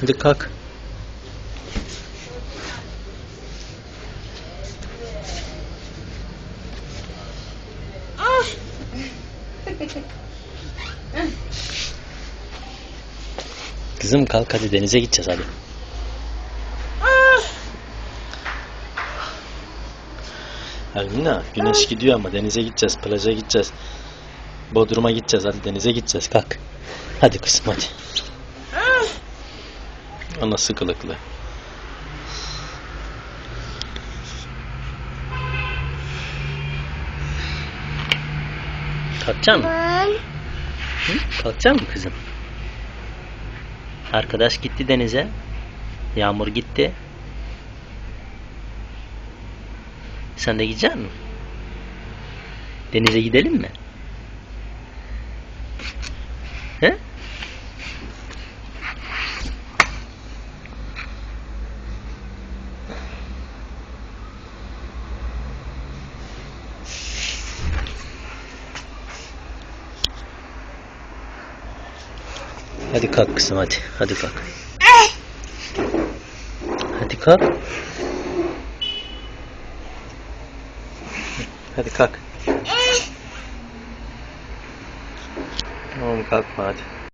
Hadi kalk. Kızım kalk hadi denize gideceğiz hadi. Almina güneş gidiyor ama denize gideceğiz, plaja gideceğiz. Bodrum'a gideceğiz hadi denize gideceğiz kalk. Hadi kızım hadi. Anası kılıklı. Kalkacak mısın? Hı? Kalkacak mısın kızım? Arkadaş gitti denize. Yağmur gitti. Sen de gidecek misin? Denize gidelim mi? Hadi kalk kızım hadi. Hadi kalk. Hadi kalk. Hadi kalk. Tamam kalkma hadi.